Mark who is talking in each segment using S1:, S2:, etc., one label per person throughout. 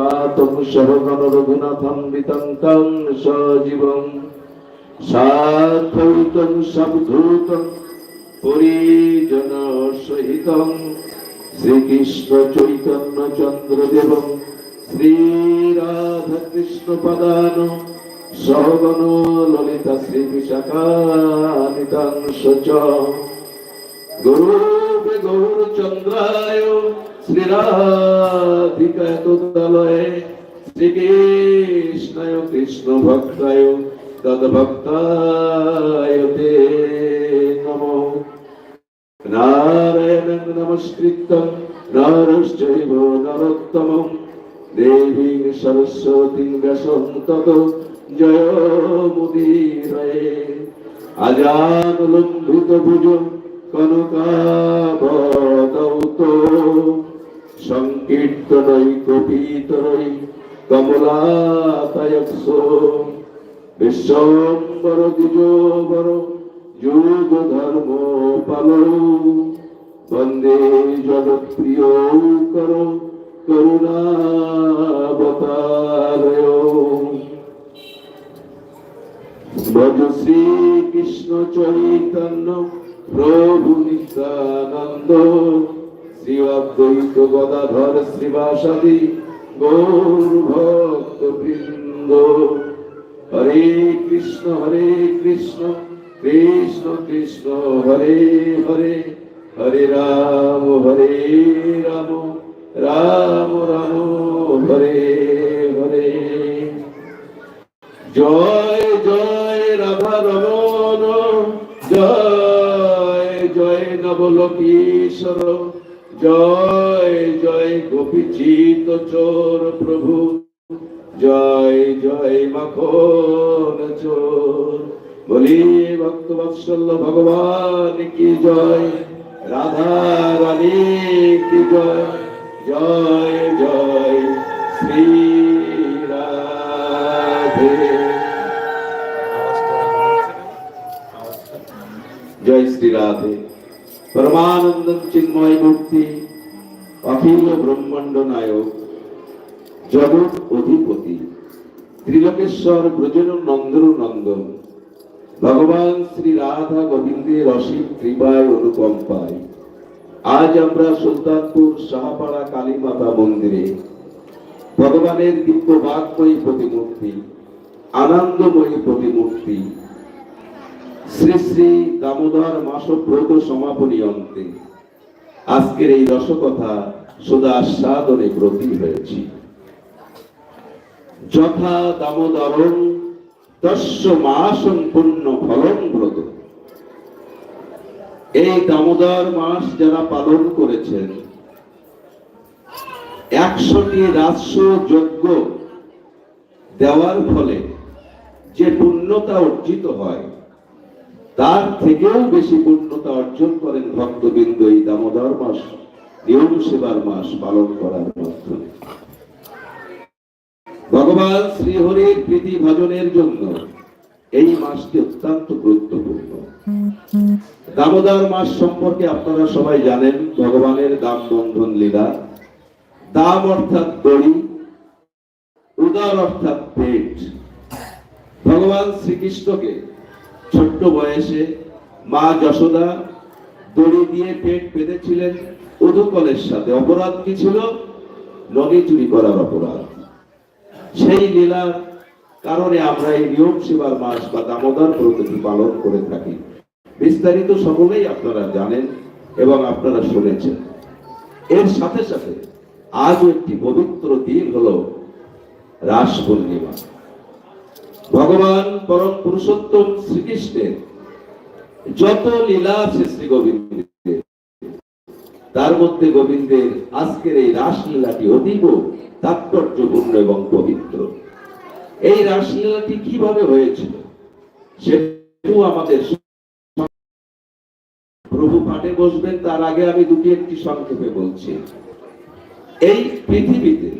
S1: পাতম শরণম রঘুনাথম্বিতং কং সজীবং সাধুতং সবধুতং পরিজন সহিতং শ্রীকৃষ্ণ চৈতন্য চন্দ্রদেবং শ্রীরাধা পদান সহগন ললিত শ্রী বিশাখানিতাংশ গৌর চন্দ্রায় শ্রীরাধিকালয়ে শ্রীকৃষ্ণায় কৃষ্ণ ভক্তায় তদ্ভক্তায় তে নম নারায়ণং নমস্কৃত্যং নারশ্চৈব নরোত্তমং দেবী সরস্বতী ব্যাসং জয় মুদিরে আজান লম্বিত ভুজ কনকাবত সংকীর্তনৈ কবিতনৈ কমলাকায়স বিশ্বম্বর দ্বিজবর যুগ ধর্ম পাল বন্দে জগৎপ্রিয় কর করুণাবতারয় ভজ কৃষ্ণ চৈতন্য প্রভু নিত্যানন্দ শ্রী গদাধর শ্রীবাসাদি গৌর ভক্ত বৃন্দ হরে কৃষ্ণ হরে কৃষ্ণ কৃষ্ণ কৃষ্ণ হরে হরে হরে রাম হরে রাম রাম রাম হরে হরে জয় জয় রাধা রমন জয় জয় নবলোকেশ্বর জয় জয় গোপীচিত চোর প্রভু জয় জয় মাখন চোর বলি ভক্ত বৎসল্য ভগবান কি জয় রাধা রানী কি জয় জয় জয় শ্রী রাধে
S2: জয় শ্রী রাধে পরমানন্দম চিন্ময় মূর্তি অখিল ব্রহ্মাণ্ড নায়ক জগৎ অধিপতি ত্রিলোকেশ্বর ব্রজন নন্দর নন্দন ভগবান শ্রী রাধা গোবিন্দের অসীম কৃপায় অনুপম পায় আজ আমরা সুলতানপুর শাহপাড়া কালীমাতা মন্দিরে ভগবানের দিব্য বাগময়ী প্রতিমূর্তি আনন্দময়ী প্রতিমূর্তি শ্রী শ্রী দামোদর মাসব্রত সমাপনী অন্তে আজকের এই রসকথা সদা সাদরে ব্রতী হয়েছি যথা দামোদরং তস্য মাসং পুণ্য ফলন ব্রত এই দামোদর মাস যারা পালন করেছেন একশোটি রাজস্ব যজ্ঞ দেওয়ার ফলে যে পুণ্যতা অর্জিত হয় তার থেকেও বেশি পূর্ণতা অর্জন করেন ভক্তবৃন্দ এই দামোদর মাস নিয়ম সেবার মাস পালন করার মাধ্যমে ভগবান শ্রীহরির প্রীতি ভজনের জন্য এই মাসটি অত্যন্ত গুরুত্বপূর্ণ দামোদর মাস সম্পর্কে আপনারা সবাই জানেন ভগবানের দাম বন্ধন লীলা দাম অর্থাৎ দড়ি উদার অর্থাৎ পেট ভগবান শ্রীকৃষ্ণকে ছোট্ট বয়সে মা যশোদা দড়ি দিয়ে পেট পেঁধেছিলেন উদুকলের সাথে অপরাধ কি ছিল নদী চুরি করার অপরাধ সেই লীলার কারণে আমরা এই নিয়ম সেবার মাস বা দামোদর ব্রতটি পালন করে থাকি বিস্তারিত সকলেই আপনারা জানেন এবং আপনারা শুনেছেন এর সাথে সাথে আজ একটি পবিত্র দিন হল রাস পূর্ণিমা ভগবান পরম পুরুষোত্তম শ্রীকৃষ্ণের যত লীলা আছে শ্রী গোবিন্দ তার মধ্যে গোবিন্দের আজকের এই রাসলীলাটি অতীব তাৎপর্যপূর্ণ এবং পবিত্র এই রাসলীলাটি কিভাবে হয়েছিল সেটু আমাদের প্রভু পাঠে বসবেন তার আগে আমি দুটি একটি সংক্ষেপে বলছি এই পৃথিবীতে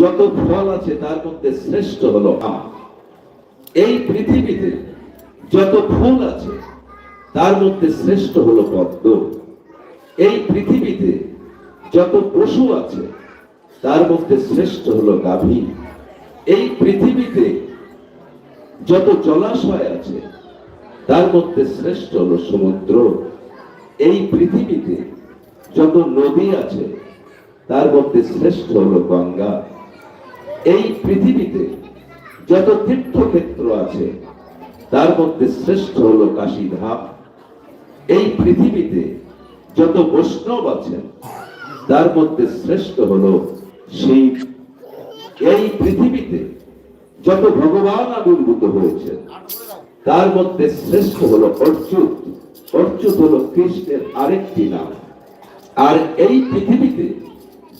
S2: যত ফল আছে তার মধ্যে শ্রেষ্ঠ হলো আম এই পৃথিবীতে যত ফুল আছে তার মধ্যে শ্রেষ্ঠ হলো পদ্ম এই পৃথিবীতে যত পশু আছে তার মধ্যে শ্রেষ্ঠ হলো গাভী এই পৃথিবীতে যত জলাশয় আছে তার মধ্যে শ্রেষ্ঠ হলো সমুদ্র এই পৃথিবীতে যত নদী আছে তার মধ্যে শ্রেষ্ঠ হলো গঙ্গা এই পৃথিবীতে যত তীর্থক্ষেত্র আছে তার মধ্যে শ্রেষ্ঠ হল কাশী ধাপ এই পৃথিবীতে যত বৈষ্ণব আছেন তার মধ্যে শ্রেষ্ঠ হল সেই এই পৃথিবীতে যত ভগবান আবির্ভূত হয়েছে তার মধ্যে শ্রেষ্ঠ হল অর্চুত অর্চুত হল কৃষ্ণের আরেকটি নাম আর এই পৃথিবীতে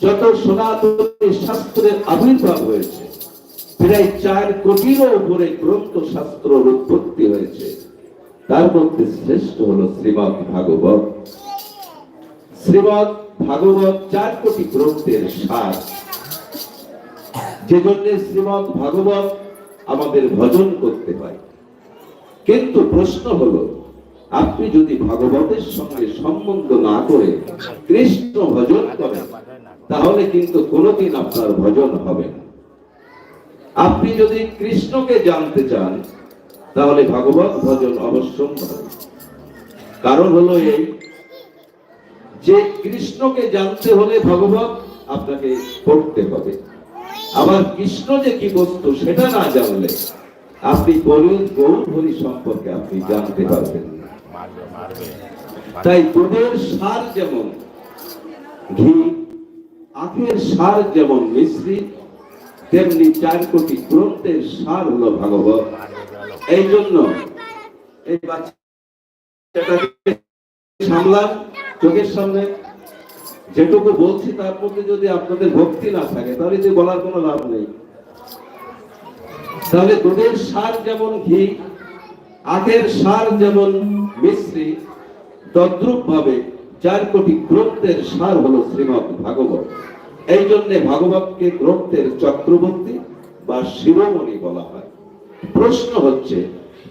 S2: যত সনাতনী শাস্ত্রের আবির্ভাব হয়েছে প্রায় চার কোটিরও উপরে গ্রন্থ শাস্ত্র উৎপত্তি হয়েছে তার মধ্যে শ্রেষ্ঠ হল শ্রীমৎ ভাগবত শ্রীমৎ ভাগবত চার কোটি গ্রন্থের সার যে জন্য শ্রীমৎ ভাগবত আমাদের ভজন করতে হয় কিন্তু প্রশ্ন হল আপনি যদি ভাগবতের সঙ্গে সম্বন্ধ না করে কৃষ্ণ ভজন করেন তাহলে কিন্তু কোনোদিন আপনার ভজন হবে না আপনি যদি কৃষ্ণকে জানতে চান তাহলে ভগবত ভজন অবশ্য কারণ হলো এই যে কৃষ্ণকে জানতে হলে ভগবত আপনাকে পড়তে হবে আবার কৃষ্ণ যে কি বস্তু সেটা না জানলে আপনি বলুন গৌরভরি সম্পর্কে আপনি জানতে পারবেন তাই দুধের সার যেমন ঘি আখের সার যেমন মিশ্রিত তেমনি চার কোটি গ্রন্থের সার হলো ভাগবত এই জন্য এই বাচ্চাটাকে সামলান চোখের সামনে যেটুকু বলছি তার মধ্যে যদি আপনাদের ভক্তি না থাকে তাহলে যে বলার কোনো লাভ নেই তাহলে দুধের সার যেমন ঘি আখের সার যেমন মিশ্রি তদ্রুপ ভাবে চার কোটি গ্রন্থের সার হলো শ্রীমদ ভাগবত এই জন্য ভাগবতকে গ্রন্থের চক্রবর্তী বা শিরোমণি বলা হয় প্রশ্ন হচ্ছে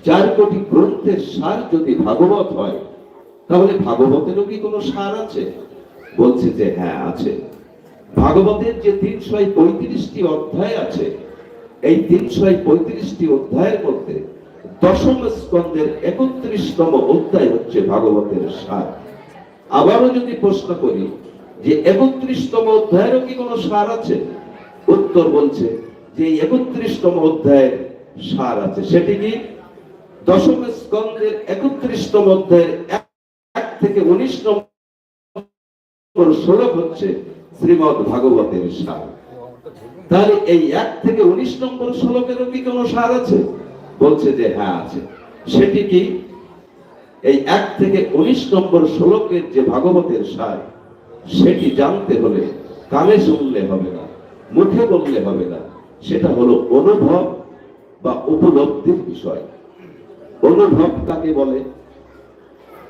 S2: চার কোটি গ্রন্থের সার যদি ভাগবত হয় তাহলে ভাগবতেরও কি কোনো সার আছে বলছে যে হ্যাঁ আছে ভাগবতের যে তিনশো পঁয়ত্রিশটি অধ্যায় আছে এই তিনশো পঁয়ত্রিশটি অধ্যায়ের মধ্যে দশম স্কন্ধের একত্রিশতম অধ্যায় হচ্ছে ভাগবতের সার আবারও যদি প্রশ্ন করি যে একত্রিশতম অধ্যায়েরও কি কোনো সার আছে উত্তর বলছে যে একত্রিশতম অধ্যায়ের সার আছে সেটি কি দশম স্কন্ধের একত্রিশতম অধ্যায়ের এক থেকে উনিশ নম্বর শ্লোক হচ্ছে শ্রীমৎ ভাগবতের সার তাহলে এই এক থেকে উনিশ নম্বর শ্লোকেরও কি কোনো সার আছে বলছে যে হ্যাঁ আছে সেটি কি এই এক থেকে উনিশ নম্বর শ্লোকের যে ভাগবতের সার সেটি জানতে হলে কানে শুনলে হবে না মুখে বললে হবে না সেটা হলো অনুভব বা উপলব্ধির বিষয় অনুভব কাকে বলে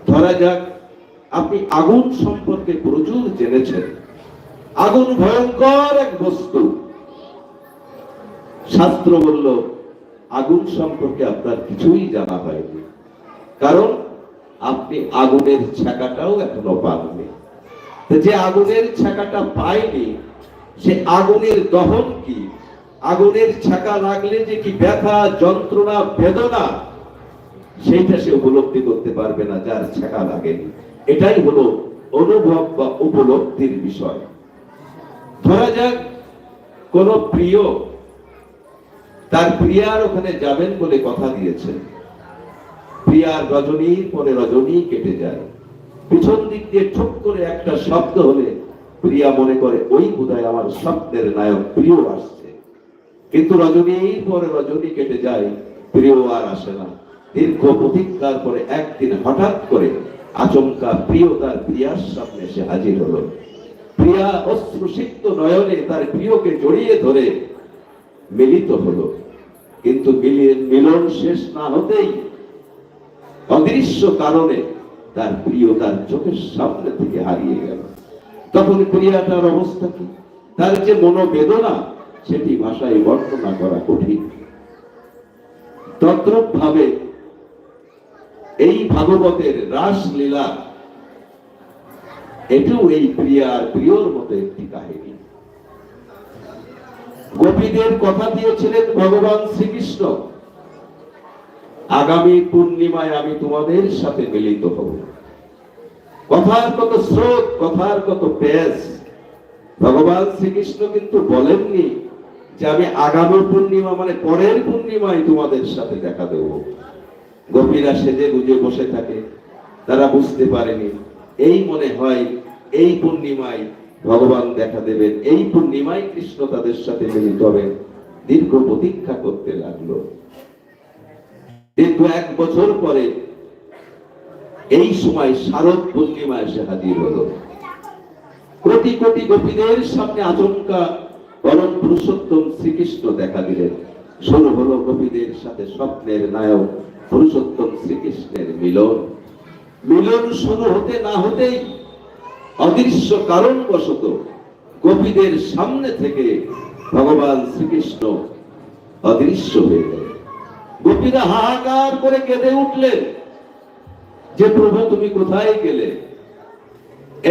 S2: ধরা যাক আপনি আগুন সম্পর্কে প্রচুর জেনেছেন আগুন ভয়ঙ্কর এক বস্তু শাস্ত্র বলল আগুন সম্পর্কে আপনার কিছুই জানা হয়নি কারণ আপনি আগুনের ছাকাটাও এখনো পাননি যে আগুনের ছাকাটা পায়নি সে আগুনের দহন কি আগুনের ছাকা লাগলে যে কি ব্যথা যন্ত্রণা বেদনা সেইটা সে উপলব্ধি করতে পারবে না যার ছাকা লাগেনি এটাই হলো অনুভব বা উপলব্ধির বিষয় ধরা যাক কোন প্রিয় তার প্রিয়ার ওখানে যাবেন বলে কথা দিয়েছেন প্রিয়ার রজনীর পরে রজনী কেটে যায় পিছন দিক দিয়ে ঠুক করে একটা শব্দ হলে প্রিয়া মনে করে ওই বোধহয় আমার স্বপ্নের নায়ক প্রিয় আসছে কিন্তু রজনী এই পরে রজনী কেটে যায় প্রিয় আর আসে না দীর্ঘ প্রতীক্ষার পরে একদিন হঠাৎ করে আচমকা প্রিয় তার প্রিয়ার সামনে সে হাজির হলো প্রিয়া অশ্রুসিক্ত নয়নে তার প্রিয়কে জড়িয়ে ধরে মিলিত হলো কিন্তু মিলন শেষ না হতেই অদৃশ্য কারণে তার প্রিয় তার চোখের সামনে থেকে হারিয়ে গেল তখন প্রিয়াটার অবস্থা কি তার যে মনোবেদনা সেটি ভাষায় বর্ণনা করা কঠিন তদ্রপ ভাবে এই ভাগবতের রাসলীলা এটাও এই প্রিয়ার প্রিয়র মতো একটি কাহিনী গোপীদের কথা দিয়েছিলেন ভগবান শ্রীকৃষ্ণ আগামী পূর্ণিমায় আমি তোমাদের সাথে মিলিত হব কথার কত স্রোত কথার কত পেজ ভগবান শ্রীকৃষ্ণ কিন্তু বলেননি যে আমি আগামী পূর্ণিমা মানে পরের পূর্ণিমায় তোমাদের সাথে দেখা দেব গভীরা সেজে গুজে বসে থাকে তারা বুঝতে পারেনি এই মনে হয় এই পূর্ণিমায় ভগবান দেখা দেবেন এই পূর্ণিমায় কৃষ্ণ তাদের সাথে মিলিত হবেন দীর্ঘ প্রতীক্ষা করতে লাগলো দীর্ঘ এক বছর পরে এই সময় শারদ পূর্ণিমা এসে হাজির হল কোটি কোটি গোপীদের সামনে আচমকা পরম পুরুষোত্তম শ্রীকৃষ্ণ দেখা দিলেন শুরু হলো গোপীদের সাথে স্বপ্নের নায়ক পুরুষোত্তম শ্রীকৃষ্ণের মিলন মিলন শুরু হতে না হতেই অদৃশ্য কারণ বশত গোপীদের সামনে থেকে ভগবান শ্রীকৃষ্ণ অদৃশ্য হয়ে গেল গোপীরা হাহাকার করে কেঁদে উঠলেন যে প্রভু তুমি কোথায় গেলে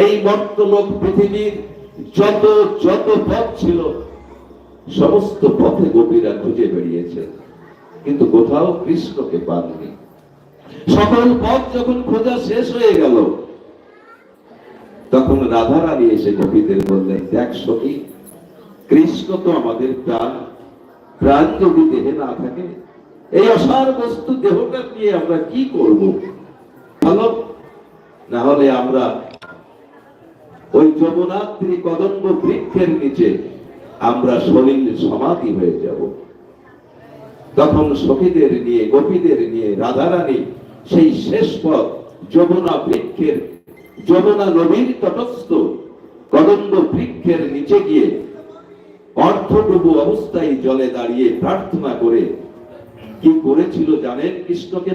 S2: এই মর্তলোক পৃথিবীর যত যত পথ ছিল সমস্ত পথে গোপীরা খুঁজে বেরিয়েছে কিন্তু কোথাও কৃষ্ণকে পাননি সকল পথ যখন খোঁজা শেষ হয়ে গেল তখন রাধা রানী এসে গোপীদের বললেন দেখ সখী কৃষ্ণ তো আমাদের প্রাণ প্রাণ যদি দেহে না থাকে এই অসার বস্তু দেহটা নিয়ে আমরা কি করব ভালো না হলে আমরা ওই যমুনাত্রী কদম্ব বৃক্ষের নিচে আমরা শরীর সমাধি হয়ে যাব তখন সখীদের নিয়ে গোপীদের নিয়ে রাধারানী সেই শেষ পথ যমুনা বৃক্ষের যমুনা নবীর তটস্থ কদম্ব বৃক্ষের নিচে গিয়ে অর্থপ্রভু অবস্থায় জলে দাঁড়িয়ে প্রার্থনা করে কি করেছিল জানেন কৃষ্ণকে